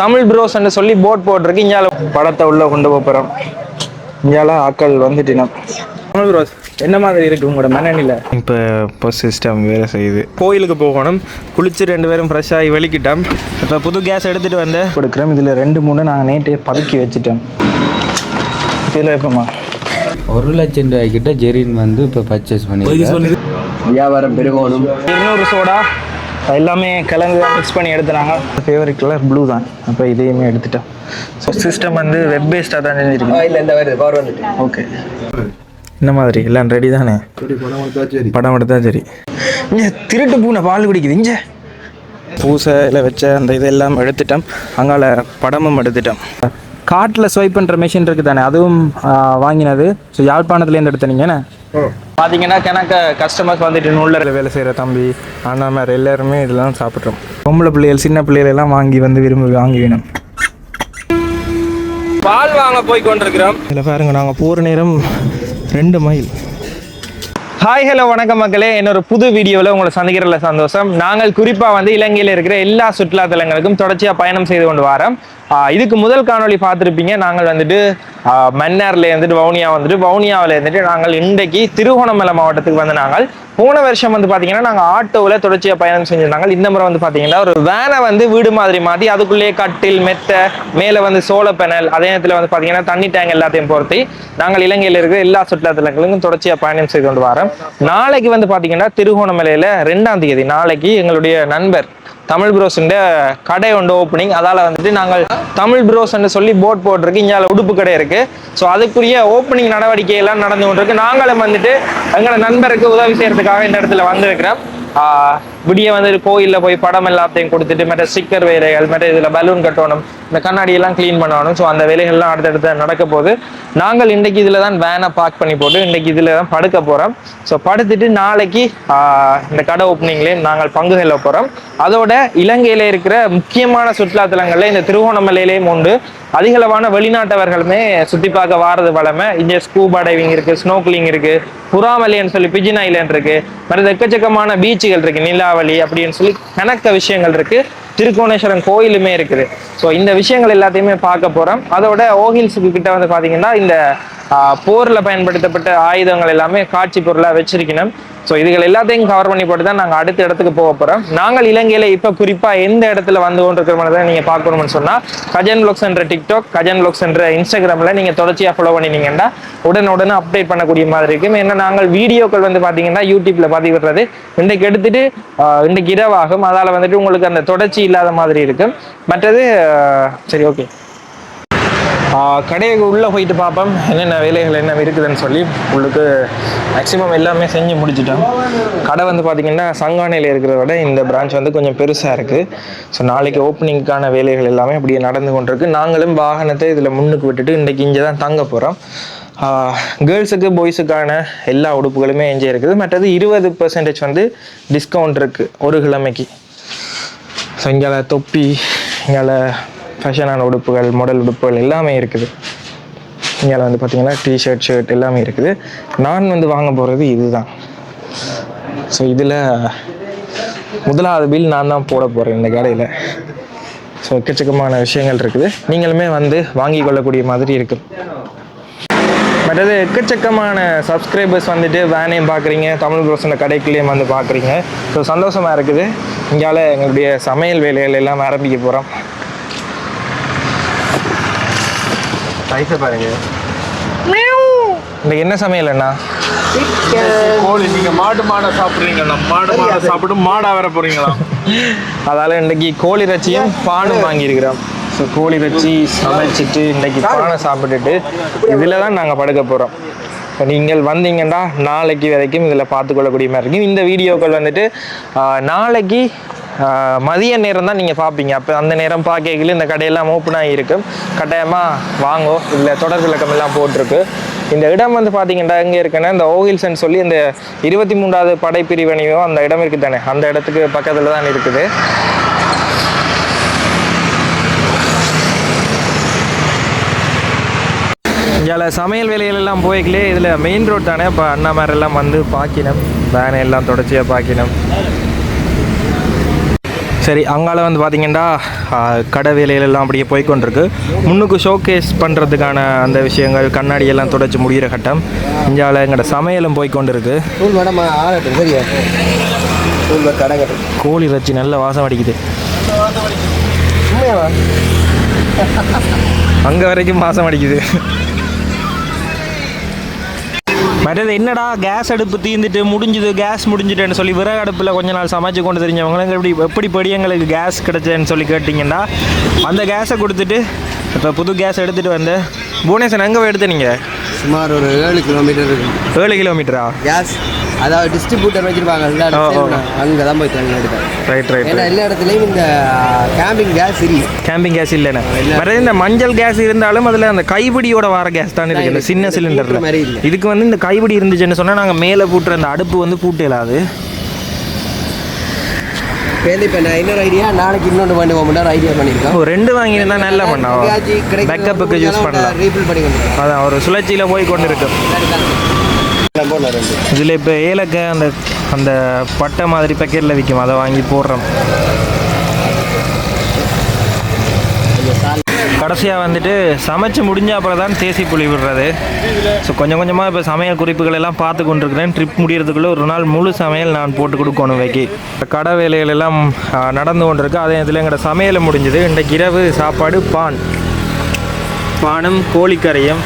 தமிழ் ப்ரோஸ்ன்னு சொல்லி போட் போட்டிருக்கு. இங்கால படத்தை உள்ள கொண்டு போகிறோம் இங்கால ஆக்கள் வந்துட்டினோம் தமிழ் ப்ரோஸ் என்ன மாதிரி இருக்கு உங்களோட மனநிலை? இப்போ இப்போ சிஸ்டம் வேலை செய்யுது. கோயிலுக்கு போகணும். குளிச்சு ரெண்டு பேரும் ஃப்ரெஷ் ஆகி வெளிக்கிட்டோம். இப்போ புது கேஸ் எடுத்துகிட்டு வந்து கொடுக்குறோம். இதில் ரெண்டு மூணு நாங்கள் நேற்றே பதுக்கி வச்சுட்டோம். இதில் எப்போம்மா ஒரு லட்சம் ரூபாய்க்கிட்ட ஜெரின் வந்து இப்போ பர்ச்சேஸ் பண்ணி வியாபாரம் பெருகணும். இருநூறு சோடா? எல்லாமே கலந்து மிக்ஸ் பண்ணி எடுத்துனாங்க ஃபேவரட் கலர் ப்ளூ தான். அப்போ இதையுமே எடுத்துட்டோம். ஸோ சிஸ்டம் வந்து வெப் பேஸ்டாக தான் செஞ்சுருக்கு இல்ல இந்த வருது பவர் வந்துட்டு ஓகே இந்த மாதிரி எல்லாம் ரெடி தானே? படம் எடுத்தா சரி. இங்கே திருட்டு பூனை பால் குடிக்குது இங்கே. பூசையில் வச்ச அந்த இதெல்லாம் எடுத்துட்டோம். அங்கால படமும் எடுத்துட்டோம். காட்டில் ஸ்வைப் பண்ணுற மிஷின் இருக்குது தானே அதுவும் வாங்கினது. ஸோ யாழ்ப்பாணத்துலேருந்து எடுத்தனீங்கண்ணே பார்த்தீங்கன்னா கணக்க கஸ்டமர்ஸ் வந்துட்டு உள்ள வேலை செய்கிற தம்பி அண்ணா மாதிரி எல்லாருமே இதெல்லாம் சாப்பிட்றோம். பொம்பளை பிள்ளைகள் சின்ன பிள்ளைகள் எல்லாம் வாங்கி வந்து விரும்பி வாங்கி வேணும் பால் வாங்க போய் கொண்டிருக்கிறோம். இதில் பாருங்க நாங்கள் போகிற நேரம் ரெண்டு மைல். ஹாய் ஹலோ வணக்கம் மக்களே. என்னோட புது வீடியோவில் உங்களை சந்திக்கிறதுல சந்தோஷம். நாங்கள் குறிப்பாக வந்து இலங்கையில் இருக்கிற எல்லா சுற்றுலா தலங்களுக்கும் தொடர்ச்சியாக பயணம் செய்து கொண்டு வரோம். இதுக்கு முதல் காணொளி பார்த்துருப்பீங்க. நாங்கள் வந்துட்டு ஆஹ் மன்னார்ல இருந்துட்டு வவுனியா வந்துட்டு வவுனியாவில் இருந்துட்டு நாங்கள் இன்றைக்கு திருகோணமலை மாவட்டத்துக்கு வந்து நாங்கள் போன வருஷம் வந்து பார்த்தீங்கன்னா நாங்கள் ஆட்டோவில் தொடர்ச்சியாக பயணம் செஞ்சிருந்தாங்க. இந்த முறை வந்து பார்த்தீங்கன்னா ஒரு வேனை வந்து வீடு மாதிரி மாற்றி அதுக்குள்ளேயே கட்டில் மெத்த மேலே வந்து சோள பேனல் அதே நேரத்தில் வந்து பார்த்தீங்கன்னா தண்ணி டேங்க் எல்லாத்தையும் பொறுத்து நாங்கள் இலங்கையில் இருக்கிற எல்லா சுற்றுலா தலங்களுக்கும் தொடர்ச்சியாக பயணம் செய்து கொண்டு வரோம். நாளைக்கு வந்து பார்த்தீங்கன்னா திருகோணமலையில் ரெண்டாம் தேதி நாளைக்கு எங்களுடைய நண்பர் தமிழ் ப்ரோஸுண்ட கடை ஒன்று ஓப்பனிங் அதால வந்துட்டு நாங்கள் தமிழ் ப்ரோஸ்ன்னு சொல்லி போர்ட் போட்டிருக்கு. இங்கே உடுப்பு கடை இருக்கு. ஸோ அதுக்குரிய ஓப்பனிங் நடவடிக்கை எல்லாம் நடந்து கொண்டிருக்கு. நாங்களும் வந்துட்டு எங்களோட நண்பருக்கு உதவி செய்யறதுக்காக இந்த இடத்துல வந்திருக்கிறோம். ஆஹ் விடிய வந்து கோயிலில் போய் படம் எல்லாத்தையும் கொடுத்துட்டு மற்ற ஸ்டிக்கர் வேலைகள் மற்ற இதில் பலூன் கட்டணும் இந்த கண்ணாடி எல்லாம் க்ளீன் பண்ணணும். ஸோ அந்த வேலைகள்லாம் அடுத்தடுத்து நடக்க போகுது. நாங்கள் இன்றைக்கு இதில் தான் வேனை பார்க் பண்ணி போட்டு இன்றைக்கு இதில் தான் படுக்க போகிறோம் ஸோ படுத்துட்டு நாளைக்கு இந்த கடை ஓப்பனிங்லேயும் நாங்கள் பங்கு கொள்ள போகிறோம் அதோட இலங்கையில் இருக்கிற முக்கியமான சுற்றுலாத்தலங்களில் இந்த திருவோணமலையிலேயும் உண்டு. அதிகளவான வெளிநாட்டவர்களுமே சுற்றி பார்க்க வாரது வளமை இங்கே ஸ்கூபா டைவிங் இருக்கு ஸ்னோக்லிங் இருக்கு புறாமலைன்னு சொல்லி பிஜின் ஐலேண்ட் இருக்கு. மற்ற எக்கச்சக்கமான பீச்சுகள் இருக்கு நிலாவலி அப்படின்னு சொல்லி கணக்க விஷயங்கள் இருக்கு. திருக்கோணேஸ்வரன் கோயிலுமே இருக்குது. ஸோ இந்த விஷயங்கள் எல்லாத்தையுமே பார்க்க போறோம். அதோட ஓஹில்ஸுக்கு கிட்ட வந்து பார்த்தீங்கன்னா இந்த போரில் பயன்படுத்தப்பட்ட ஆயுதங்கள் எல்லாமே காட்சி பொருளாக வச்சிருக்கணும். ஸோ இதுகள் எல்லாத்தையும் கவர் பண்ணி போட்டு தான் நாங்கள் அடுத்த இடத்துக்கு போக போகிறோம் நாங்கள் இலங்கையில் இப்போ குறிப்பாக எந்த இடத்துல வந்து கொண்டிருக்கிறோம் தான் நீங்கள் பார்க்கணும்னு சொன்னால் கஜன் ப்ளாக்ஸ் என்ற டிக்டாக் கஜன் ப்ளாக்ஸ் என்ற இன்ஸ்டாகிராமில் நீங்கள் தொடர்ச்சியாக ஃபாலோ பண்ணினீங்கன்னா உடனுடன் அப்டேட் பண்ணக்கூடிய மாதிரி இருக்கும். ஏன்னா நாங்கள் வீடியோக்கள் வந்து பார்த்தீங்கன்னா யூடியூப்பில் பதிவிடுறது. இன்றைக்கு எடுத்துட்டு இன்றைக்கு இரவாகும். அதால் வந்துட்டு உங்களுக்கு அந்த தொடர்ச்சி இல்லாத மாதிரி இருக்கும். மற்றது சரி ஓகே கடைக்கு உள்ளே போயிட்டு பார்ப்போம் என்னென்ன வேலைகள் என்ன இருக்குதுன்னு சொல்லி உங்களுக்கு மேக்ஸிமம் எல்லாமே செஞ்சு முடிச்சிட்டோம். கடை வந்து பார்த்திங்கன்னா சங்கானையில் இருக்கிறத விட இந்த பிரான்ச் வந்து கொஞ்சம் பெருசாக இருக்குது ஸோ நாளைக்கு ஓப்பனிங்க்கான வேலைகள் எல்லாமே அப்படியே நடந்து கொண்டிருக்கு. நாங்களும் வாகனத்தை இதில் முன்னுக்கு விட்டுட்டு இன்றைக்கி இங்கே தான் தங்க போகிறோம் கேர்ள்ஸுக்கு பாய்ஸுக்கான எல்லா உடுப்புகளுமே எங்கே இருக்குது. மற்றது இருபது பர்சன்டேஜ் வந்து டிஸ்கவுண்ட் இருக்குது ஒரு கிழமைக்கு. ஸோ இங்கே தொப்பி இங்கே ஃபேஷனான உடுப்புகள் மாடல் உடுப்புகள் எல்லாமே இருக்குது. இங்கே வந்து பார்த்தீங்கன்னா டிஷர்ட் ஷர்ட் எல்லாமே இருக்குது. நான் வந்து வாங்க போகிறது இதுதான். ஸோ இதில் முதலாவது பில் நான் தான் போட போகிறேன் இந்த கடையில். ஸோ எக்கச்சக்கமான விஷயங்கள் இருக்குது. நீங்களுமே வந்து வாங்கி கொள்ளக்கூடிய மாதிரி இருக்கும். மற்றது எக்கச்சக்கமான சப்ஸ்கிரைபர்ஸ் வந்துட்டு வேனையும் பார்க்குறீங்க தமிழ் புரோசன கடைக்குள்ளேயும் வந்து பார்க்குறீங்க ஸோ சந்தோஷமாக இருக்குது. இங்கால எங்களுடைய சமையல் வேலைகள் எல்லாம் ஆரம்பிக்க போகிறோம் பைசா பாருங்க. இந்த என்ன சமையல் அண்ணா? கோழி நீங்க மாடு மாடை சாப்பிடுறீங்களா மாடு மாடை சாப்பிட்டு மாடா வர போறீங்களா அதால இன்னைக்கு கோழி இறைச்சியும் பானும் வாங்கியிருக்கிறோம். ஸோ கோழி இறைச்சி சமைச்சிட்டு இன்னைக்கு பானை சாப்பிட்டுட்டு இதில் தான் நாங்கள் படுக்க போகிறோம் நீங்கள் வந்தீங்கன்னா நாளைக்கு வரைக்கும் இதில் பார்த்துக்கொள்ளக்கூடிய மாதிரி இருக்கும். இந்த வீடியோக்கள் வந்துட்டு நாளைக்கு மதிய நேரம் தான் நீங்கள் பார்ப்பீங்க அப்போ அந்த நேரம் பார்க்கல இந்த கடையெல்லாம் ஓப்பன் ஆகியிருக்கும் கட்டாயமாக வாங்கோ. இல்லை தொடர் விளக்கம் எல்லாம் போட்டிருக்கு. இந்த இடம் வந்து பார்த்தீங்கன்னா எங்கே இருக்குன்னா இந்த ஓஹில்ஸ்ன்னு சொல்லி இந்த இருபத்தி மூன்றாவது படைப்பிரிவினையோ அந்த இடம் இருக்குது தானே. அந்த இடத்துக்கு பக்கத்தில் தான் இருக்குது. இதில் சமையல் வேலைகளெல்லாம் போய்க்கலே இதில் மெயின் ரோட் தானே. இப்போ அண்ணா மாதிரி எல்லாம் வந்து பாக்கினோம். வேனை எல்லாம் தொடர்ச்சியாக பாக்கினோம். சரி அங்கால வந்து பார்த்தீங்கன்னா கடை வேலைகள் எல்லாம் அப்படியே போய்க்கொண்டிருக்கு. முன்னுக்கு ஷோகேஸ் பண்ணுறதுக்கான அந்த விஷயங்கள் கண்ணாடி எல்லாம் தொடச்சி முடிகிற கட்டம். இந்தியாவில் எங்களோட சமையலும் கட்டும். கோழி இறைச்சி நல்ல வாசம் அடிக்குது. அங்கே வரைக்கும் வாசம் அடிக்குது. மற்றது என்னடா கேஸ் அடுப்பு தீர்ந்துட்டு முடிஞ்சுது கேஸ் முடிஞ்சுட்டேன்னு சொல்லி விறகு அடுப்பில் கொஞ்ச நாள் சமைச்சு கொண்டு தெரிஞ்சவங்களுக்கு எப்படி எப்படி படி எங்களுக்கு கேஸ் கிடைச்சேன்னு சொல்லி கேட்டிங்கன்னா அந்த கேஸை கொடுத்துட்டு இப்போ புது கேஸ் எடுத்துகிட்டு வந்து புவனேஸ்வரன் எங்கே போய் நீங்கள் சுமார் ஒரு ஏழு கிலோமீட்டர் இருக்கும் ஏழு கிலோமீட்டரா கேஸ் அதாவது டிஸ்ட்ரிபியூட்டர் வச்சிருப்பாங்க எல்லா. இடத்துலையும் அங்கே தான் போய் தண்ணி எடுத்தேன். ரைட் ரைட் ஏன்னா எல்லா இடத்துலையும் இந்த கேம்பிங் கேஸ் இருக்கு கேம்பிங் கேஸ் இல்லைண்ணே. வேறு இந்த மஞ்சள் கேஸ் இருந்தாலும் அதில் அந்த கைப்பிடியோட வர கேஸ் தான் இருக்குது இந்த சின்ன சிலிண்டரில் இல்லை. இதுக்கு வந்து இந்த கைப்பிடி இருந்துச்சுன்னு சொன்னால் நாங்கள் மேலே பூட்டுற அந்த அடுப்பு வந்து பூட்டு இயலாது இப்போ இப்போ நான் இன்னொரு ஐடியா நாளைக்கு இன்னொன்று பண்ணி ஒரு ஐடியா பண்ணியிருக்கோம் ஒரு ரெண்டு வாங்கியிருந்தா நல்லா பண்ணா? பேக்கப்புக்கு யூஸ் பண்ணலாம். ரீஃபில் பண்ணி அதான் ஒரு சுழற்சியில் போய் கொண்டு இருக்கும் இதில் இப்போ ஏலக்காய் அந்த அந்த பட்டை மாதிரி பேக்கெட்டில் விற்கும் அதை வாங்கி போடுறோம். கடைசியாக வந்துட்டு சமைச்சு முடிஞ்ச அப்புறம் தான் தேசி புளி விடுறது. ஸோ கொஞ்சம் கொஞ்சமாக இப்போ சமையல் குறிப்புகள் எல்லாம் பார்த்து கொண்டிருக்கிறேன். ட்ரிப் முடியறதுக்குள்ளே ஒரு நாள் முழு சமையல் நான் போட்டு கொடுக்கணும் வைக்கி கடை வேலைகள் எல்லாம் நடந்து கொண்டிருக்கு. அதே இதில் எங்களோட சமையல் முடிஞ்சது. இன்றைக்கு இரவு சாப்பாடு பான். பானும் கோழிக்கறியும்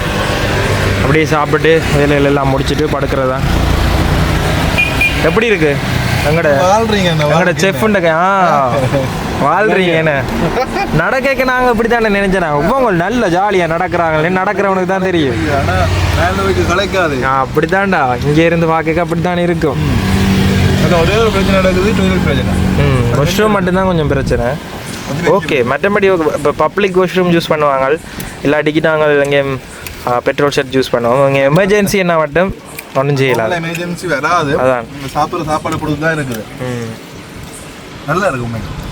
அப்படியே சாப்பிட்டு வேலைகள் எல்லாம் முடிச்சுட்டு படுக்கிறது? தான் எப்படி இருக்கு? எங்கட எங்கட செஃப்ண்ட ஆ. வாழ்றீங்க என்ன நடக்க நாங்க இப்படி தானே நினைச்சேன் உங்க நல்ல ஜாலியா நடக்கிறாங்களே நடக்கிறவனுக்கு தான் தெரியும். கலைக்காது. அப்படித்தான்டா. இங்க இருந்து பார்க்க அப்படித்தானே இருக்கும். ஒரே ஒரு பிரச்சனை நடக்குது டொய்லெட் பிரச்சனை. ம் வாஷ்ரூம் மட்டும்தான் கொஞ்சம் பிரச்சனை. ஓகே மற்றபடி இப்போ பப்ளிக் வாஷ்ரூம் யூஸ் பண்ணுவாங்க. இல்லாட்டிக்கு நாங்கள் இங்கே பெட்ரோல் ஷெட் யூஸ் பண்ணுவோம். இங்கே எமர்ஜென்சி என்ன மட்டும் ஒன்றும் செய்யலாம் எமர்ஜென்சி வராது. அதான். சாப்பிட்ற சாப்பாடு கொடுத்து தான் இருக்குது. ம். நல்லா இருக்கும்.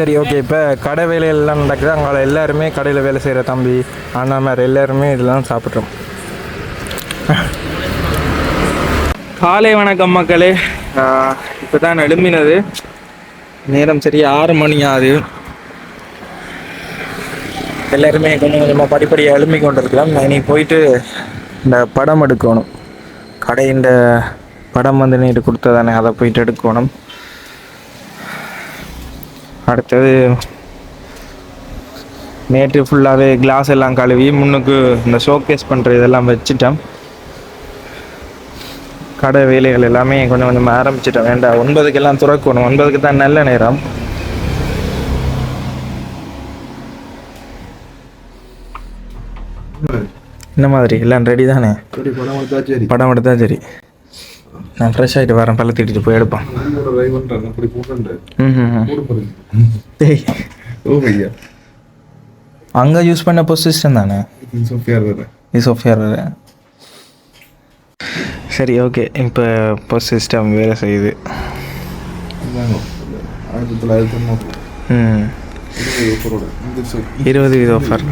சரி ஓகே இப்போ கடை வேலையெல்லாம் நடக்குது. அங்கே எல்லாருமே கடையில் வேலை செய்கிற தம்பி அண்ணா மாதிரி எல்லாருமே இதெல்லாம் சாப்பிட்றோம். காலை வணக்கம் மக்களே. இப்போ தான் எழும்பினது. நேரம் சரி ஆறு மணி ஆகுது. எல்லாருமே கொஞ்சம் கொஞ்சமாக படிப்படியாக எழும்பி கொண்டிருக்கலாம் இனி போயிட்டு இந்த படம் எடுக்கணும். கடையின் படம் வந்து நீட்டு கொடுத்ததானே அதை போயிட்டு எடுக்கணும். அடுத்தது நேற்று ஃபுல்லாகவே கிளாஸ் எல்லாம் கழுவி முன்னுக்கு இந்த ஷோகேஸ் பண்ணுற இதெல்லாம் வச்சுட்டேன். கடை வேலைகள் எல்லாமே கொஞ்சம் கொஞ்சம் ஆரம்பிச்சிட்டேன். வேண்டாம் ஒன்பதுக்கெல்லாம் துறக்கணும். ஒன்பதுக்கு தான் நல்ல நேரம். இந்த மாதிரி? எல்லாம் ரெடி தானே? படம் எடுத்தா சரி. நான் ஃப்ரெஷ் ஆகிட்டு வரேன் பல்ல தீட்டிட்டு போய் எடுப்பேன் அங்கே யூஸ் பண்ண பொசிஷன் தானே? இது சாஃப்ட்வேர் வேறு. சரி ஓகே இப்போ இப்போ சிஸ்டம் வேலை செய்யுது. இருபது வீத ஆஃபர்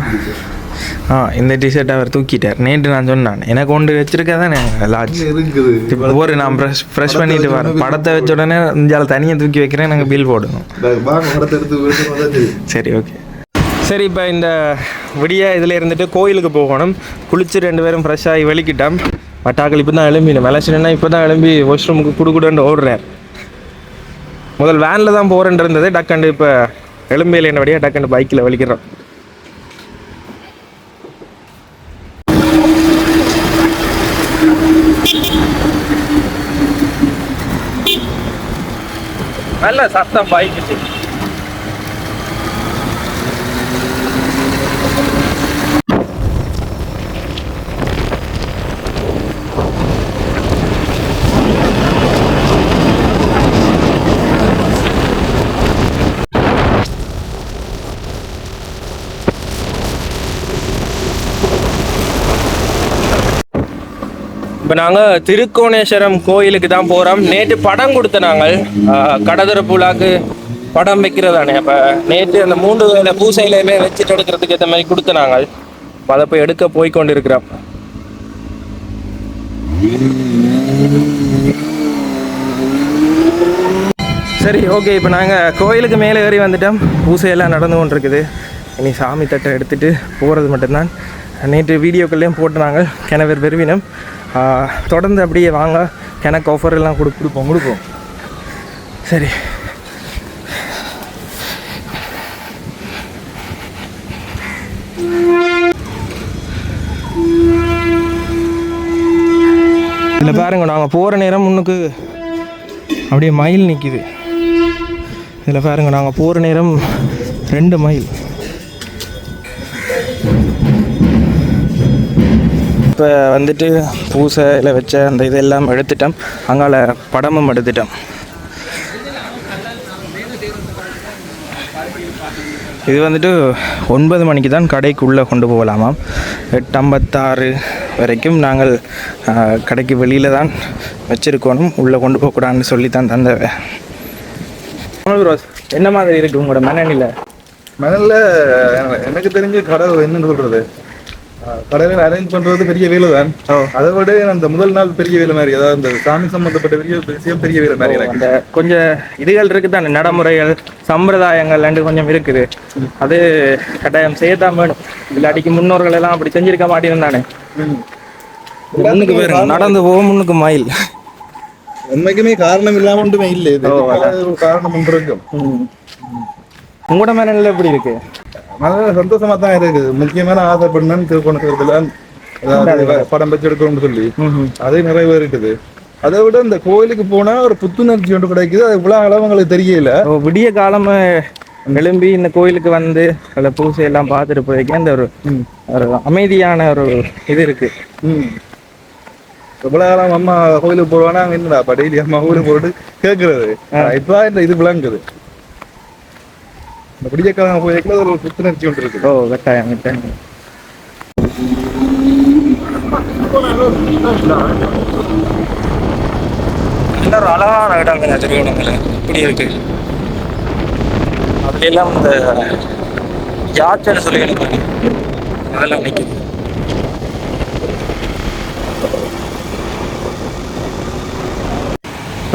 ஆ இந்த டிஷர்ட் அவர் தூக்கிட்டார். நேற்று நான் சொன்னான் எனக்கு ஒன்று வச்சிருக்கா தானே லார்ஜ் இருக்குது. இப்போ ஒரு நான் ஃப்ரெஷ் ஃப்ரெஷ் பண்ணிட்டு வரேன். படத்தை வச்ச உடனே இந்தியாவில் தனியாக தூக்கி வைக்கிறேன் நாங்கள் பில் போடணும். சரி ஓகே சரி இப்போ இந்த விடிய இதில் இருந்துட்டு கோயிலுக்கு போகணும். குளிச்சு ரெண்டு பேரும் ஃப்ரெஷ்ஷாகி வெளிக்கிட்டோம். பட்டாக்கள் இப்போ தான் எழும்பினோம் மெலசினா இப்போ தான் எழும்பி வாஷ்ரூமுக்கு குடுக்குடுன்னு ஓடுறேன் முதல் வேனில் தான் போகிறேன் இருந்தது. டக்கண்டு இப்போ எலும்பையில் என்னபடியாக டக்கண்டு பைக்கில் வலிக்கிறோம் நல்ல சத்தம் பாய்க்குச்சு இப்போ நாங்கள் திருக்கோணேஸ்வரம் கோயிலுக்கு தான் போகிறோம் நேற்று படம் கொடுத்த நாங்கள் கடதரப்புலாக்கு படம் வைக்கிறதானே. அப்போ நேற்று அந்த மூன்று வேலை பூசையிலையுமே வச்சுட்டு எடுக்கிறதுக்கு ஏற்ற மாதிரி கொடுத்த நாங்கள். அதை போய் எடுக்க போய் கொண்டு இருக்கிறோம் சரி ஓகே. இப்போ நாங்கள் கோயிலுக்கு மேலே ஏறி வந்துட்டோம். பூசையெல்லாம் நடந்து கொண்டிருக்குது. இனி சாமி தட்டை எடுத்துகிட்டு போகிறது மட்டும்தான். நேற்று வீடியோக்கள்லேயும் போட்டு நாங்கள் கிணவர் பெருவினம். தொடர்ந்து அப்படியே வாங்க. எனக்கு ஆஃபர் எல்லாம் கொடு கொடுப்போம் கொடுப்போம். சரி. இதில் பாருங்க நாங்கள் போகிற நேரம் முன்னுக்கு அப்படியே மயில் நிற்கிது இதில் பாருங்கள் நாங்கள் போகிற நேரம் ரெண்டு மைல் இப்போ வந்துட்டு பூசையில் வச்ச அந்த இதெல்லாம் எடுத்துட்டோம். அங்கால படமும் எடுத்துட்டோம். இது வந்துட்டு ஒன்பது மணிக்கு தான் கடைக்குள்ளே கொண்டு போகலாமாம். எட்டு ஐம்பத்தாறு வரைக்கும் நாங்கள் கடைக்கு வெளியில் தான் வச்சுருக்கணும். உள்ளே கொண்டு போகக்கூடாதுன்னு சொல்லி தான் தந்த ரோஸ் என்ன மாதிரி இருக்குது உங்களோட மனநிலை? மணல்ல எனக்கு தெரிஞ்ச கடை என்னன்னு சொல்றது? கடையில அரேஞ்ச் பண்றது பெரிய வேலை தான் அதை விட அந்த முதல் நாள் பெரிய வேலை மாதிரி அதாவது அந்த சாமி சம்பந்தப்பட்ட பெரிய விஷயம் பெரிய வேலை மாதிரி எனக்கு. அந்த கொஞ்சம் இதுகள் இருக்குது தானே நடைமுறைகள் சம்பிரதாயங்கள் ரெண்டு கொஞ்சம் இருக்குது. அது கட்டாயம் செய்யத்தான் வேணும். இல்லாட்டிக்கு முன்னோர்கள் எல்லாம் அப்படி செஞ்சிருக்க மாட்டேன்னு முன்னுக்கு பாருங்க நடந்து போக முன்னுக்கு மயில். உண்மைக்குமே காரணம் இல்லாம ஒன்றுமே இல்லை. காரணம் ஒன்று இருக்கும். உங்களோட மனநிலை எப்படி இருக்கு? நல்ல சந்தோஷமா தான் இருக்குது. முக்கியமான ஆசைப்படணும்னு திருக்கோணத்துல அதாவது படம் வச்சு எடுக்கணும்னு சொல்லி அது நிறைவேறிட்டுது. அதை விட இந்த கோயிலுக்கு போனா ஒரு புத்துணர்ச்சி ஒன்று கிடைக்குது. அது இவ்வளவு அளவுங்களுக்கு தெரியல. ஓ, விடிய காலம் எழும்பி இந்த கோயிலுக்கு வந்து அதில் பூசை எல்லாம் பார்த்துட்டு போயிருக்கேன் அந்த ஒரு ஒரு அமைதியான ஒரு இது இருக்கு. இவ்வளவு காலம் அம்மா கோயிலுக்கு போடுவானா என்னடா அப்ப டெய்லி அம்மா கோயிலுக்கு போட்டு கேட்கறது இப்பதான் இந்த இது விளங்குது. இந்த விடியக்காலம் கோயிலுக்குள்ள ஒரு புத்துணர்ச்சி ஒன்று இருக்கு ஓ கட்டாயம் கட்டாயம். நல்ல ஒரு அழகான இடங்க திருவண்ணாமலை இப்படி இருக்கு. அதுல எல்லாம் இந்த யாச்சனை சொல்லி அதெல்லாம் நிற்குது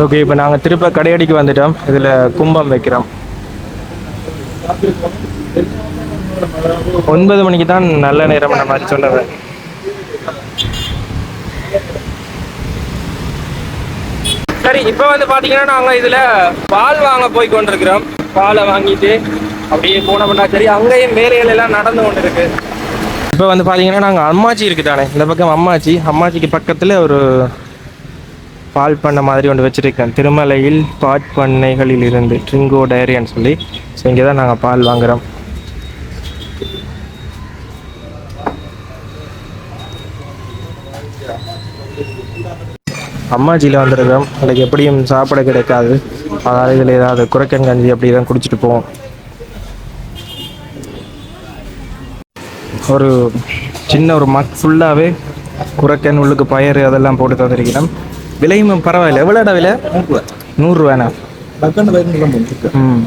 ஓகே இப்போ நாங்கள் திருப்ப கடையடிக்கு வந்துட்டோம். இதில் கும்பம் வைக்கிறோம். ஒன்பது மணிக்கு தான் நல்ல நேரம் நம்ம சொல்லுவேன் சரி இப்போ வந்து பார்த்தீங்கன்னா நாங்கள் இதில் பால் வாங்க போய் கொண்டிருக்கிறோம். பாலை வாங்கிட்டு அப்படியே போன பண்ணா சரி அங்கேயும் வேலைகள் எல்லாம் நடந்து கொண்டு இருக்கு இப்போ வந்து பார்த்தீங்கன்னா நாங்கள் அம்மாச்சி இருக்குதானே? இந்த பக்கம் அம்மாச்சி. அம்மாச்சிக்கு பக்கத்தில் ஒரு பால் பண்ணை மாதிரி ஒன்று வச்சிருக்கேன். திருமலையில் பாட் பண்ணைகளில் இருந்து ட்ரிங்கோ டயரின்னு சொல்லி. ஸோ இங்கே தான் நாங்கள் பால் வாங்குறோம். அம்மாஜியில் வந்திருக்கோம். அதுக்கு எப்படியும் சாப்பிட கிடைக்காது. அதாவது இதில் ஏதாவது குறைக்கங்கஞ்சி அப்படி தான் குடிச்சிட்டு போவோம். ஒரு சின்ன ஒரு மக் ஃபுல்லாகவே குறைக்கன் உள்ளுக்கு பயறு அதெல்லாம் போட்டு தந்திருக்கிறோம். விலையும் பரவாயில்ல. எவ்வளோடா விலை? நூறுரூவாண்ணா ம்.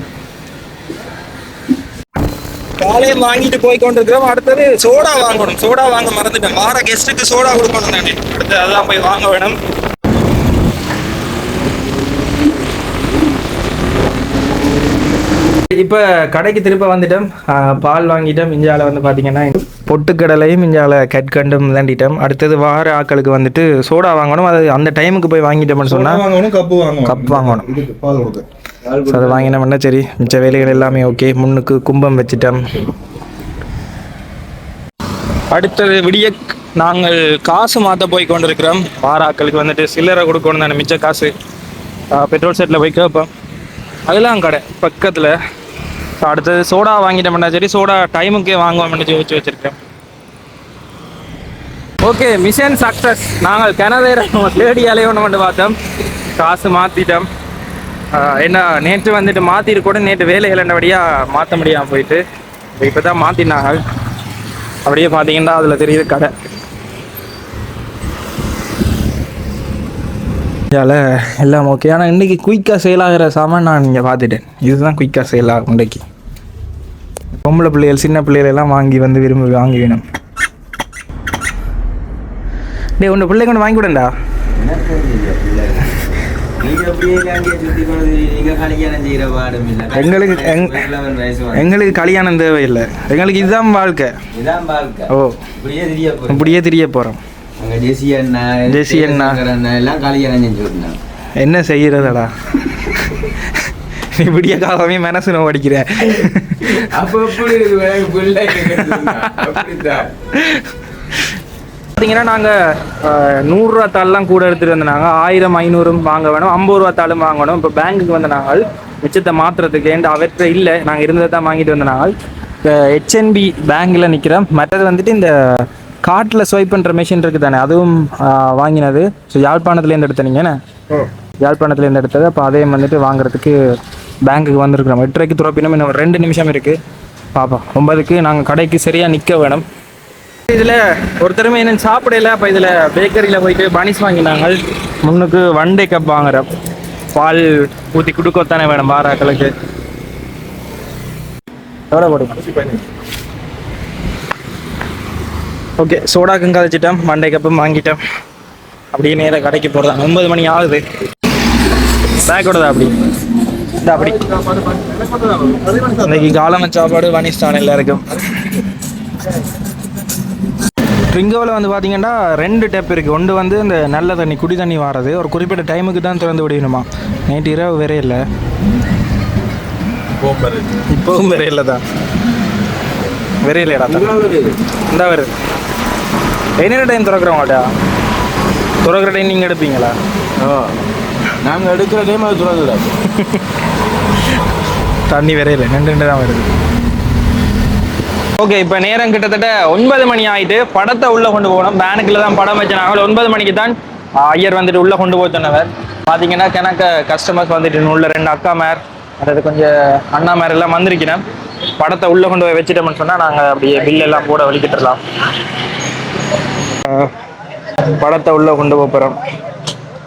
காலையும் வாங்கிட்டு போய் கொண்டிருக்கிறோம். அடுத்தது சோடா வாங்கணும். சோடா வாங்க மறந்துட்டேன். வார கெஸ்ட்டுக்கு சோடா கொடுக்கணும் தானே அடுத்து அதான் போய் வாங்க வேணும். இப்போ கடைக்கு திருப்ப வந்துட்டோம். பால் வாங்கிட்டோம். இஞ்சால வந்து பார்த்தீங்கன்னா பொட்டுக்கடலையும் இஞ்சால கற்கண்டும் தாண்டிட்டோம் அடுத்தது வார ஆட்களுக்கு வந்துட்டு சோடா வாங்கணும். அது அந்த டைமுக்கு போய் வாங்கிட்டோம்னு சொன்னால் வாங்கணும் கப்பு வாங்கணும். கப் வாங்கணும். ஸோ அதை வாங்கினோம்னா சரி. மிச்ச வேலைகள் எல்லாமே ஓகே. முன்னுக்கு கும்பம் வச்சுட்டோம். அடுத்தது விடிய நாங்கள் காசு மாற்ற போய் கொண்டிருக்கிறோம். வாராக்களுக்கு வந்துட்டு சில்லறை கொடுக்கணும் தானே மிச்ச காசு பெட்ரோல் செட்டில் போய் கேட்போம். அதெல்லாம் கடை பக்கத்தில். அடுத்தது சோடா வாங்கிட்டோம்னா சரி சோடா டைமுக்கே வாங்குவோம்னு யோசிச்சு வச்சிருக்கேன். ஓகே மிஷன் சக்ஸஸ் நாங்கள் கனவேர லேடி அலையோன்னு வந்து பார்த்தோம். காசு மாற்றிட்டோம் என்ன நேற்று வந்துட்டு மாற்றிட்டு கூட நேற்று வேலை இழந்தபடியாக மாற்ற முடியாமல் போயிட்டு இப்போ தான் மாற்றினாங்க அப்படியே பார்த்தீங்கன்னா அதில் தெரியுது கடை. இதால் எல்லாம் ஓகே ஆனால் இன்றைக்கி குயிக்காக சேல் ஆகிற சாமான் நான் இங்கே பார்த்துட்டேன். இதுதான் குயிக்காக சேல் ஆகும் இன்றைக்கி பொம்பளை பிள்ளைகள் சின்ன பிள்ளைகள் எல்லாம் வாங்கி வந்து விரும்பி வாங்கி வேணும் டேய் உன்னை பிள்ளைங்க ஒன்று வாங்கி விடண்டா? கொண்டு பாடும் இல்ல எங்களுக்கு. எங்களுக்கு கல்யாணம் தேவையில்லை. எங்களுக்கு இதுதான் வாழ்க்கை. ஓ. இப்படியே தெரிய போகிறோம் ஜெசி அண்ணா எல்லாம் கல்யாணம் செஞ்சு என்ன செய்யறதடா? விடிய காலமே மனசு அப்படித்தான். பார்த்தீங்கன்னா நாங்கள் நூறுரூவா தாள்லாம் கூட எடுத்துகிட்டு வந்தாங்க ஆயிரம் ஐநூறும் வாங்க வேணும். ஐம்பது ரூபா தாளும் வாங்கணும் இப்போ பேங்க்குக்கு வந்த நாங்கள் மிச்சத்தை மாற்றுறதுக்கு ஏன்டா அவற்றை இல்லை. நாங்கள் இருந்ததை தான் வாங்கிட்டு வந்த நாங்கள் இப்போ ஹெச்என்பி பேங்க்கில் நிற்கிறோம் மற்றது வந்துட்டு இந்த கார்ட்டில் ஸ்வைப் பண்ணுற மிஷின் இருக்குது தானே அதுவும் வாங்கினது. ஸோ யாழ்ப்பாணத்துலேருந்து எடுத்தனீங்கண்ணே யாழ்ப்பாணத்துலேருந்து எடுத்தது. அப்போ அதையும் வந்துட்டு வாங்குறதுக்கு பேங்க்குக்கு வந்திருக்கிறோம் எட்டரைக்கு துறப்பினும் இன்னும் ரெண்டு நிமிஷம் இருக்குது பாப்பா ஒன்பதுக்கு நாங்கள் கடைக்கு சரியாக நிற்க வேணும். இதுல ஒருத்தருமே என்ன சாப்பிடல. அப்ப இதுல பேக்கரியில போயிட்டு பனிஸ் வாங்கினாங்க. முன்னுக்கு ஒன் டே கப் வாங்குறோம். பால் ஊத்தி குடுக்கத்தானே வேணும் பாராக்களுக்கு. எவ்வளோ போடுங்க? ஓகே சோடாக்கும் கதைச்சிட்டோம் மண்டே கப்பும் வாங்கிட்டோம் அப்படியே நேராக கடைக்கு போகிறதா ஒன்பது மணி ஆகுது. பேக்கோட தான் அப்படி? இந்த அப்படி. இன்னைக்கு காலம சாப்பாடு வனிஸ்தான் எல்லாருக்கும். ட்ரிங்கோவில் வந்து பார்த்தீங்கன்னா ரெண்டு டேப் இருக்குது ஒன்று வந்து இந்த நல்ல தண்ணி குடி தண்ணி வாரது. ஒரு குறிப்பிட்ட டைமுக்கு தான் திறந்து விடணுமா? நைட்டு இரவு வேற இல்லை. இப்போவும் வேற இல்லை. தான். வேற இல்லையாடா இந்த வருது என்ன டைம் திறக்கிறவங்கள்டா திறக்கிற டைம் நீங்கள் எடுப்பீங்களா? நாங்க எடுக்கிற டைம் அது துறந்துடாது தண்ணி இல்லை ரெண்டு ரெண்டு தான் வருது. ஓகே இப்போ நேரம் கிட்டத்தட்ட ஒன்பது மணி ஆயிட்டு படத்தை உள்ள கொண்டு போகணும். பேனுக்குள்ள தான் படம் வச்சாங்க ஒன்பது மணிக்கு தான் ஆ, ஐயர் வந்துட்டு உள்ள கொண்டு போய் சொன்னவர். பார்த்தீங்கன்னா கணக்க கஸ்டமர்ஸ் வந்துட்டு உள்ள ரெண்டு அக்கா மேர் அதாவது கொஞ்சம் அண்ணா மேர் எல்லாம் வந்திருக்கிறேன். படத்தை உள்ள கொண்டு போய் வச்சுட்டோம்னு சொன்னால் நாங்கள் அப்படியே பில் எல்லாம் கூட வலிக்கிட்டுலாம் படத்தை உள்ள கொண்டு போக போகிறோம்.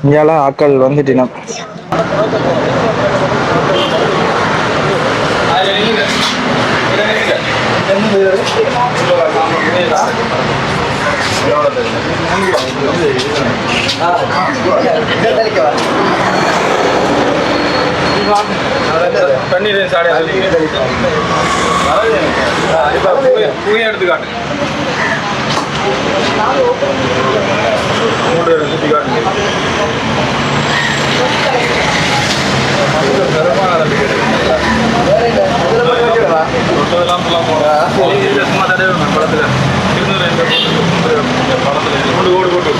இங்கெல்லாம் ஆக்கள் வந்துட்டினோம் தண்ணீர் சாடி புகையை எடுத்து காட்டு மூடு சுத்தி காட்டு சும்மா தடவை படத்துல. படத்துல மூணு ஓடு போட்டு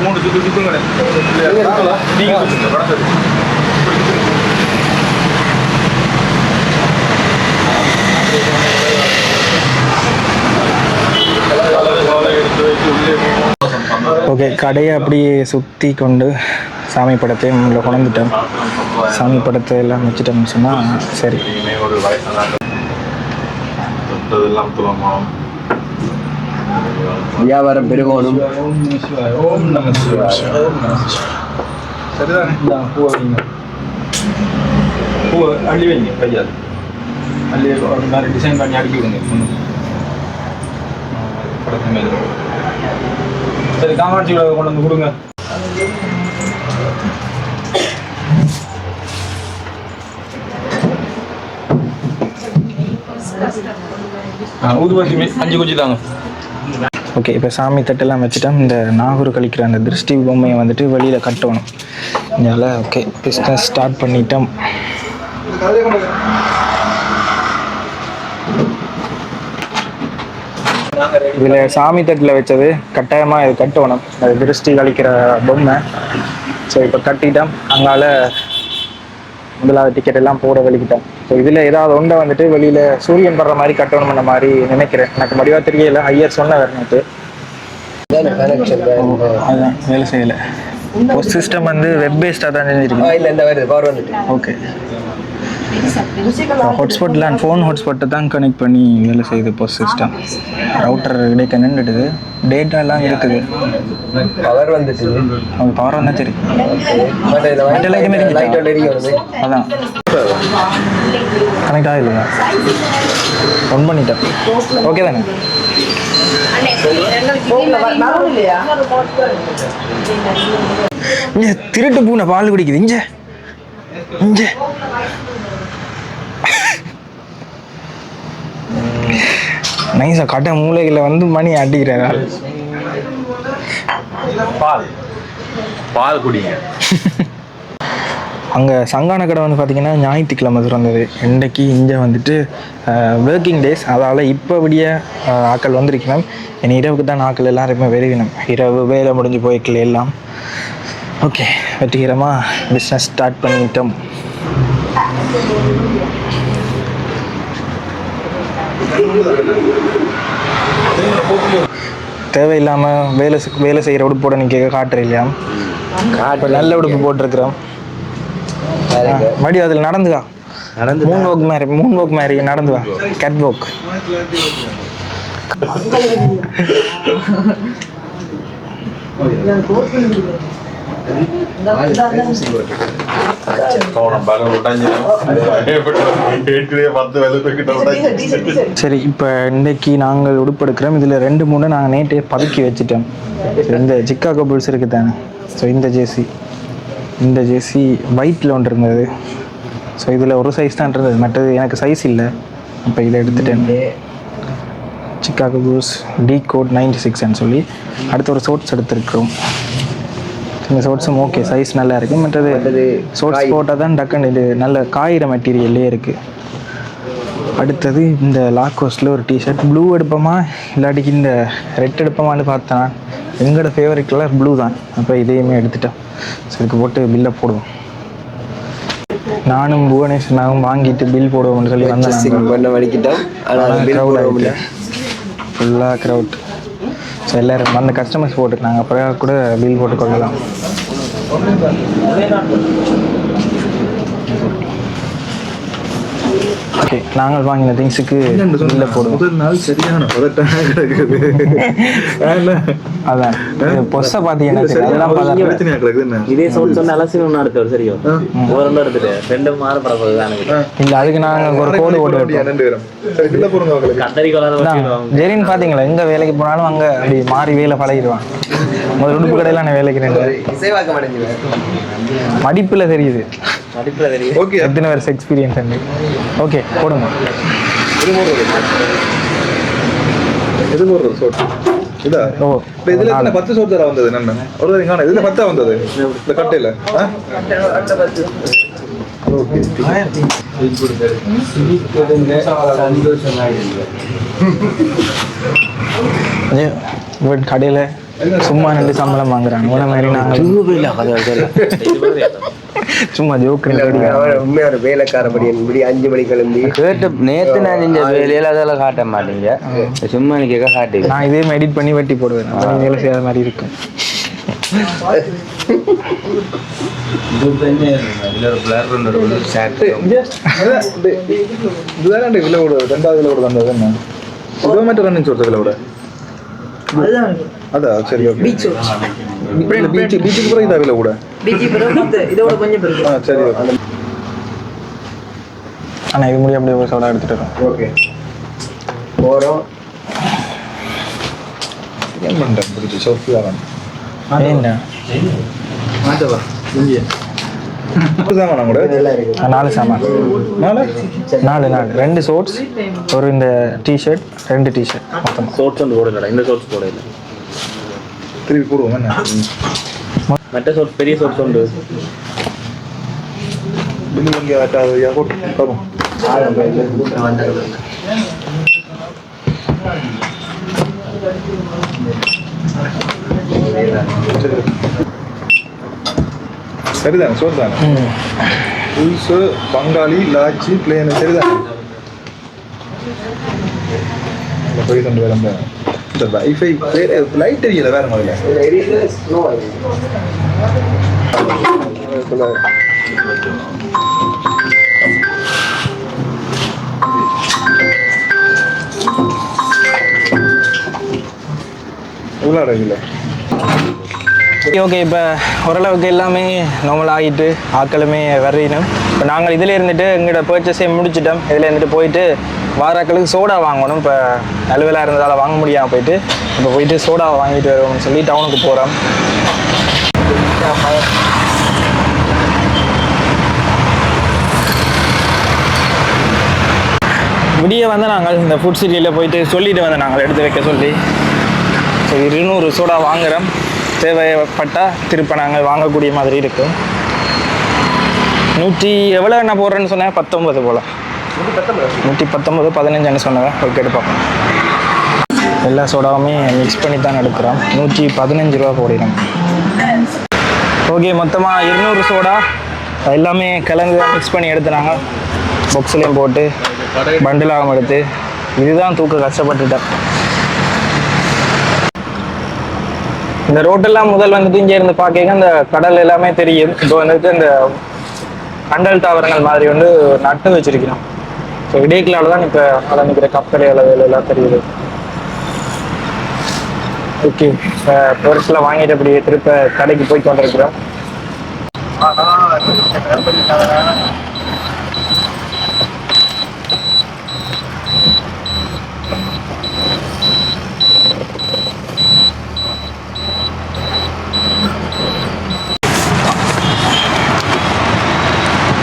மூணு சுத்து நீங்க ஓகே கடையை அப்படியே சுற்றி கொண்டு சாமி படத்தையும் உள்ள கொண்டுட்டோம் சாமி படத்தை எல்லாம் வச்சுட்டோம்னு சொன்னால் சரி. ஒரு வயசான தொட்டதெல்லாம் துவங்கும் வியாபாரம் பெருகணும். ஓம் நம சிவாய ஓம் நம சரிதானே? இந்த பூவை வைங்க. பூவை அள்ளி வைங்க கையால். அள்ளி ஒரு டிசைன் பண்ணி அடுக்கி விடுங்க சரி காமாட்சி கொண்டு வந்து கொடுங்க. ஆ, ஊதுபத்தி அஞ்சு குச்சி தாங்க. ஓகே இப்போ சாமி தட்டெல்லாம் வச்சுட்டா இந்த நாகூர் கழிக்கிற அந்த திருஷ்டி பொம்மையை வந்துட்டு வெளியில் கட்டணும். இதனால் ஓகே பிஸ்னஸ் ஸ்டார்ட் பண்ணிட்டோம். இதில் சாமி தட்டில் வச்சது கட்டாயமாக இது கட்டணும். அது திருஷ்டி கழிக்கிற பொம்மை. ஸோ இப்போ கட்டிட்டோம். அங்கால முதலாவது டிக்கெட் எல்லாம் போட வெளிக்கிட்டோம் ஸோ இதில் ஏதாவது ஒன்றை வந்துட்டு வெளியில் சூரியன் படுற மாதிரி கட்டணும் அந்த மாதிரி நினைக்கிறேன். எனக்கு முடிவா தெரியல. ஐயர் சொன்னவர் நேற்று அதான் வேலை செய்யலை. சிஸ்டம் வந்து வெப் பேஸ்டாக தான் செஞ்சிருக்கு இல்ல இந்த வருது பவர் வந்துட்டு. ஓகே ஹாட்ஸ்பாட்டில் அண்ட் ஃபோன் ஹாட்ஸ்பாட்டை தான் கனெக்ட் பண்ணி வேலை செய்யுது இப்போ சிஸ்டம் ரவுட்டர் இடைக்க நின்றுடுது டேட்டா எல்லாம் இருக்குது. பவர் வந்துட்டு. அவங்க பவர் வந்தால் சரி. அதான். கனெக்ட் ஆகலையா? ஒன் பண்ணிட்டேன். ஓகே தானே? திருட்டு பூனை பால் குடிக்குது. இங்கே. இங்கே. நைஸா கட்ட மூளைகளில் வந்து மணி அடிக்கிறார் பால். பால் குடிங்க. அங்கே சங்கான கடை வந்து பார்த்தீங்கன்னா ஞாயிற்றுக்கிழமை திறந்தது. இன்றைக்கு இங்கே வந்துட்டு ஒர்க்கிங் டேஸ் அதால் இப்போ விடிய அஹ், ஆட்கள் வந்திருக்கணும். என் இரவுக்கு தான் ஆட்கள் எல்லாருமே வெறுவினம் இரவு வேலை முடிஞ்சு போய்க்கல எல்லாம். ஓகே வெற்றிகரமாக பிஸ்னஸ் ஸ்டார்ட் பண்ணிட்டோம். தேவையில்லாமல் வேலை செ- வேலை செய்கிற உடுப்போட நீங்கள் காட்டுற இல்லையா? நல்ல உடுப்பு போட்டிருக்கிறோம். மடி அதில் நடந்து வா நடந்து மூன் வாக் மாதிரி மூன் வாக் மாதிரி நடந்து வா கேட் வாக் போனோம் சரி இப்போ இன்னைக்கு நாங்கள் உடுப்பெடுக்கிறோம் இதில் ரெண்டு மூணு நாங்கள் நேற்றே பதுக்கி வச்சுட்டோம் இந்த சிக்காகோ புல்ஸ் இருக்கு தானே ஸோ இந்த ஜேசி இந்த ஜேசி ஒயிட்டில் ஒன்று இருந்தது ஸோ இதில் ஒரு சைஸ் தான் இருந்தது மற்றது எனக்கு சைஸ் இல்லை இப்போ இதை எடுத்துட்டேன் Chicago Bulls T coat ninety சிக்ஸ்ன்னு சொல்லி அடுத்து ஒரு ஷோட்ஸ் எடுத்திருக்கிறோம் இந்த ஷோட்ஸும் ஓகே சைஸ் நல்லா இருக்குது மற்றது ஷோட்ஸ் போட்டால் தான் டக்குன்னு இது நல்ல காயிற மெட்டீரியல்லே இருக்குது அடுத்தது இந்த லாக்கோஸ்டில் ஒரு டிஷர்ட் ப்ளூ எடுப்போமா? இல்லாட்டிக்கு இந்த ரெட் எடுப்போமான்னு பார்த்தேன் எங்களோட ஃபேவரட் கலர் ப்ளூ தான். அப்போ இதையுமே எடுத்துட்டேன் ஸோ இதுக்கு போட்டு பில்லை போடுவோம். நானும் புவனேஸ்வரனாவும் வாங்கிட்டு பில் போடுவோம்னு சொல்லி வந்தேன் ஃபுல்லாக க்ரௌட் ஸோ எல்லோரும் அந்த கஸ்டமர்ஸ் போட்டுருக்காங்க அப்புறம் கூட பில் போட்டு ஓகே நாங்கள் வாங்கின திங்ஸுக்கு பில்லை போடுவோம். முதல் நாள் சரியான பதட்டமா கிடக்குது. அதான். பொஸ்ஸை. அதெல்லாம் பார்த்தா என்ன? இதே சவுண்ட் சொன்ன அலசி ஒன்று அடுத்தவர் சரியும் ஒரு ரெண்டு மாதம் பரப்பது தானே இல்லை அதுக்கு நாங்கள் ஒரு கோடு போட்டு வைப்போம். ரெண்டு பேரும்? இல்ல ஜெரின் பார்த்தீங்களா எங்கே வேலைக்கு போனாலும் அங்கே அப்படி மாறி வேலை பழகிடுவான். முதல் உடுப்பு கடையில் நான் வேலைக்கு அடைஞ்சுவேன். மடிப்பில் தெரியுது. நடிப்புல தெரியும் ஓகே. எத்தனை வருஷம் எக்ஸ்பீரியன்ஸ் அண்டு ஓகே போடுங்க. இதுல பத்து சோட் தர வந்தது? என்ன ஒரு இதுல பத்தா வந்தது? இந்த கட்டையில. கடையில் சும்மா நின்று சம்பளம் வாங்குறாங்க. உன மாதிரி நாங்கள் சும்மா ஜோக்கு உண்மையா ஒரு வேலைக்காரபடி இப்படி அஞ்சு மணி கிளம்பி. கேட்டு நேத்து நான் இந்த வேலையில அதெல்லாம் காட்ட மாட்டீங்க. சும்மா நீ கேட்க காட்டுங்க. நான் இதே எடிட் பண்ணி வெட்டி போடுவேன். வேலை செய்யாத மாதிரி இருக்கும். இதுதானே விலை ரெண்டாவது விலை மட்டும் ரன்னிங் விலை விட. சரி ஓகே இப்படி இல்லை பீச் பீச்சுக்கு பிறகு இதா இதோட கொஞ்சம் முடிய அப்படியே சோடா எடுத்துட்டு வரோம் ஓகே போறோம் ஏன் பண்ணுறேன் பிடிச்சி சோஃபியா ஏன்டா மாட்டவா இங்கே சாமான் கூட ஆ, நாலு சாமான் நாலு நாலு நாலு ரெண்டு ஷோர்ட்ஸ் ஒரு இந்த டிஷர்ட் ரெண்டு டிஷர்ட் மொத்தமாக சோட்ஸ் ஒன்று போடலடா இந்த சோட்ஸ் போடல திருப்பி போடுவோம் என்ன? மற்ற சோட்ஸ் பெரிய சோட்ஸ் உண்டு பில்லு இங்கே போட்டு தரும் சரிதானே சோறு தானே புதுசு பங்காளி லாச்சி பிளேன் சரிதானே? போய் கொண்டு வர இந்த வைஃபை வேற லைட் எரியல வேற மாதிரி. ஓகே இப்போ ஓரளவுக்கு எல்லாமே நார்மல் ஆகிட்டு ஆட்களுமே வரையினும் இப்போ நாங்கள் இதில் இருந்துட்டு எங்களோட பர்ச்சேஸே முடிச்சிட்டோம். இதில் இருந்துட்டு போயிட்டு வாராக்களுக்கு சோடா வாங்கணும். இப்போ நலுவலாக இருந்ததால் வாங்க முடியாமல் போயிட்டு இப்போ போயிட்டு சோடா வாங்கிட்டு வருவோம்னு சொல்லி டவுனுக்கு போகிறோம் விடிய வந்து நாங்கள் இந்த ஃபுட் சிட்டியில் போயிட்டு சொல்லிட்டு வந்து நாங்கள் எடுத்து வைக்க சொல்லி. ஸோ இருநூறு சோடா வாங்குகிறோம் தேவைப்பட்டால் திருப்ப நாங்கள் வாங்கக்கூடிய மாதிரி இருக்கும். நூற்றி எவ்வளோ என்ன போடுறேன்னு சொன்னேன்? பத்தொம்பது போல். நூற்றி பத்தொம்பது பதினஞ்சுன்னு சொன்னேன் ஓகே எடுப்போம் எல்லா சோடாவுமே மிக்ஸ் பண்ணி தான் எடுக்கிறோம் நூற்றி பதினஞ்சு ரூபா போடுறோம். ஓகே மொத்தமாக இருநூறு சோடா. எல்லாமே கலந்து மிக்ஸ் பண்ணி எடுத்துனாங்க. பொக்ஸ்லேயும் போட்டு பண்டிலாகவும் எடுத்து. இதுதான் தூக்க கஷ்டப்பட்டுட்டேன். இந்த ரோட்டெல்லாம் முதல் வந்துட்டு இங்கே இருந்து பார்க்க அந்த கடல் எல்லாமே தெரியும். இப்போ வந்துட்டு இந்த கண்டல் தாவரங்கள் மாதிரி வந்து நட்டு வச்சிருக்கிறோம். ஸோ இடைக்கலால தான் இப்போ அதை நிற்கிற கப்பல் அளவில் எல்லாம் தெரியுது. ஓகே பொருட்களை வாங்கிட்டு அப்படியே திருப்ப கடைக்கு போய் கொண்டிருக்கிறோம்.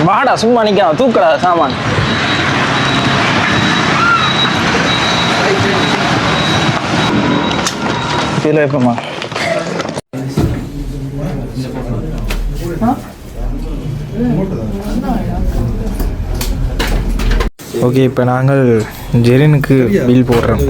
வாடா சும்மா நிற்காம தூக்கடா சாமான். கீழே வைப்போமா ஓகே இப்போ நாங்கள் ஜெரினுக்கு பில் போடுறோம்.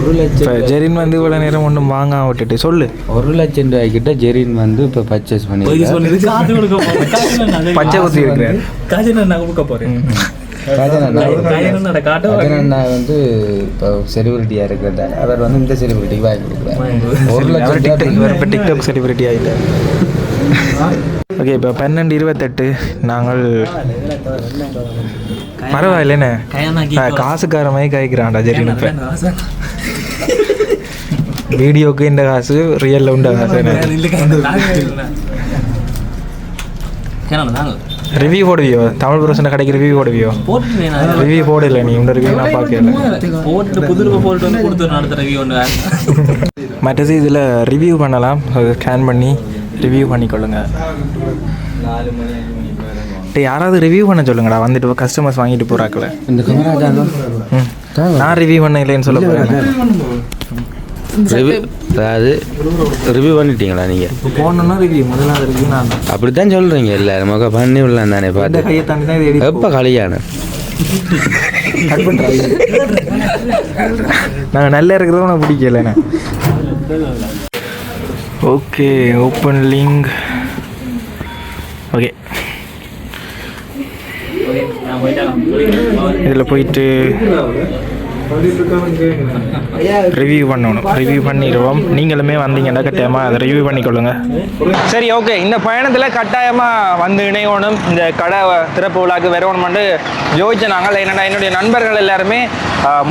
ஒரு லட்சம் ஜெரின் வந்து இவ்வளோ நேரம் ஒன்றும் வாங்க விட்டுட்டு சொல்லு. ஒரு லட்சம் ரூபாய்க்கிட்ட ஜெரின் வந்து இப்போ பர்ச்சேஸ் பண்ணி பச்சை குத்தி இருக்கிறார். அண்ணா வந்து இப்போ செலிபிரிட்டியாக இருக்கிறதால அவர் வந்து இந்த செலிபிரிட்டிக்கு வாங்கி கொடுக்குறாரு. ஒரு லட்சம் ரூபாய் இப்போ டிக்டாக் செலிபிரிட்டி ஆகிட்டார் ஓகே இப்போ பன்னெண்டு இருபத்தெட்டு. நாங்கள் பரவாயில்லண்ணே. காசுக்கார மாதிரி காய்க்கிறான்டா ஜெரின் இப்போ வீடியோக்கு இந்த காசு ரியல்ல உண்ட காசு. ரிவ்யூ போடுவியோ? தமிழ் புரோசன கடைக்கு ரிவ்யூ போடுவியோ? ரிவ்யூ போடல நீ உண்ட ரிவ்யூ நான் பார்க்கல. போட்டு புது போட்டு வந்து கொடுத்து நடத்துற ரிவ்யூ ஒன்று மற்றது இதில் ரிவ்யூ பண்ணலாம். ஸ்கேன் பண்ணி ரிவ்யூ பண்ணிக்கொள்ளுங்க. டேய் யாராவது ரிவ்யூ பண்ண சொல்லுங்கடா. வந்துட்டு கஸ்டமர்ஸ் வாங்கிட்டு போறாக்கல. இந்த ம். நான் ரிவ்யூ பண்ண இல்லைன்னு சொல்ல போறேன். ரிவ்யூ அதாவது ரிவ்யூ பண்ணிட்டீங்களா நீங்கள் போகணுன்னா ரிவ்யூ முதலாவது ரிவ்யூ நான் அப்படி தான் சொல்கிறீங்க இல்லை நமக்கு பண்ணி விடலாம் தானே இந்த பார்த்து. எப்போ கல்யாணம் நாங்கள் நல்லா இருக்கிறதும் உனக்கு பிடிக்கலண்ணே ஓகே ஓப்பன் லிங்க் ஓகே இதில் போயிட்டு ரிவ்யூ பண்ணணும். ரிவ்யூ பண்ணிடுவோம். நீங்களுமே வந்தீங்கன்னா கட்டாயமாக அதை ரிவ்யூ பண்ணிக்கொள்ளுங்க. சரி ஓகே இந்த பயணத்தில் கட்டாயமாக வந்து இணையணும். இந்த கடை திறப்பு விழாக்கு வரணும்னு யோசிச்ச நாங்கள் என்னடா என்னுடைய நண்பர்கள் எல்லாருமே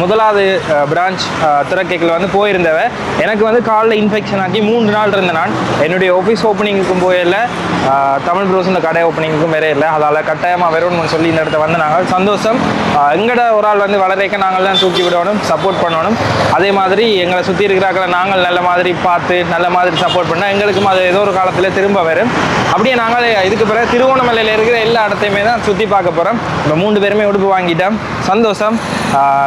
முதலாவது பிரான்ச் திறக்கைகள் வந்து போயிருந்தவ எனக்கு வந்து காலில் இன்ஃபெக்ஷன் ஆகி மூன்று நாள் இருந்த நான். என்னுடைய ஆஃபீஸ் ஓப்பனிங்க்கும் போயிடல தமிழ் ப்ரோஸ் இந்த கடை ஓப்பனிங்க்கும் வேற இல்லை அதால் கட்டாயமாக வரணும்னு சொல்லி இந்த இடத்த வந்து நாங்கள் சந்தோஷம் எங்கட ஒரு ஆள் வந்து வளரைக்க நாங்கள் தான் தூக்கி விடணும் சப்போர்ட் பண்ணணும். அதே மாதிரி எங்களை சுற்றி இருக்கிறாக்களை நாங்கள் நல்ல மாதிரி பார்த்து நல்ல மாதிரி சப்போர்ட் பண்ணால் எங்களுக்கும் அது ஏதோ ஒரு காலத்தில் திரும்ப வரும். அப்படியே நாங்கள் இதுக்கு பிறகு திருவோணமலையில் இருக்கிற எல்லா இடத்தையுமே தான் சுற்றி பார்க்க போகிறோம் இப்போ மூன்று பேருமே உடுப்பு வாங்கிட்டோம். சந்தோஷம்.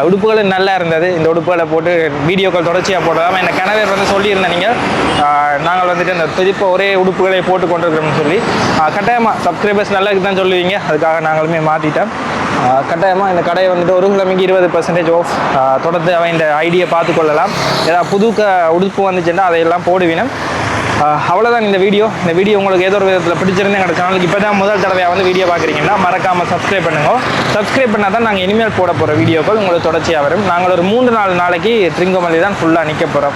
உடுப்புகளும் நல்லா இருந்தது. இந்த உடுப்புகளை போட்டு வீடியோக்கள் தொடர்ச்சியாக போடலாம் என்ன கணவர் வந்து சொல்லியிருந்தேன் நீங்கள் நாங்கள் வந்துட்டு இந்த திருப்ப ஒரே உடுப்புகளை போட்டு கொண்டிருக்கிறோம்னு சொல்லி. கட்டாயமாக சப்ஸ்கிரைபர்ஸ் நல்லா தான் சொல்லுவீங்க. அதுக்காக நாங்களுமே மாற்றிட்டோம் கட்டாயமாக இந்த கடையை வந்துட்டு ஒரு கிழமைக்கு இருபது பர்சன்டேஜ் ஆஃப் தொடர்ந்து அவன் இந்த ஐடியை பார்த்து கொள்ளலாம். ஏதாவது புது க உடுப்பு வந்துச்சுன்னா அதையெல்லாம் போடுவினோம். அவ்வளோதான் இந்த வீடியோ. இந்த வீடியோ உங்களுக்கு ஏதோ ஒரு விதத்தில் பிடிச்சிருந்து எங்களோட சேனலுக்கு இப்போ தான் முதல் தடவையாக வந்து வீடியோ பார்க்குறீங்கன்னா மறக்காமல் சப்ஸ்கிரைப் பண்ணுங்க. சப்ஸ்கிரைப் பண்ணால் தான் நாங்கள் இனிமேல் போட போகிற வீடியோக்கள் உங்களுக்கு தொடர்ச்சியாக வரும். நாங்கள் ஒரு மூன்று நாலு நாளைக்கு ட்ரிங்கோமல்லி தான் ஃபுல்லாக நிற்க போகிறோம்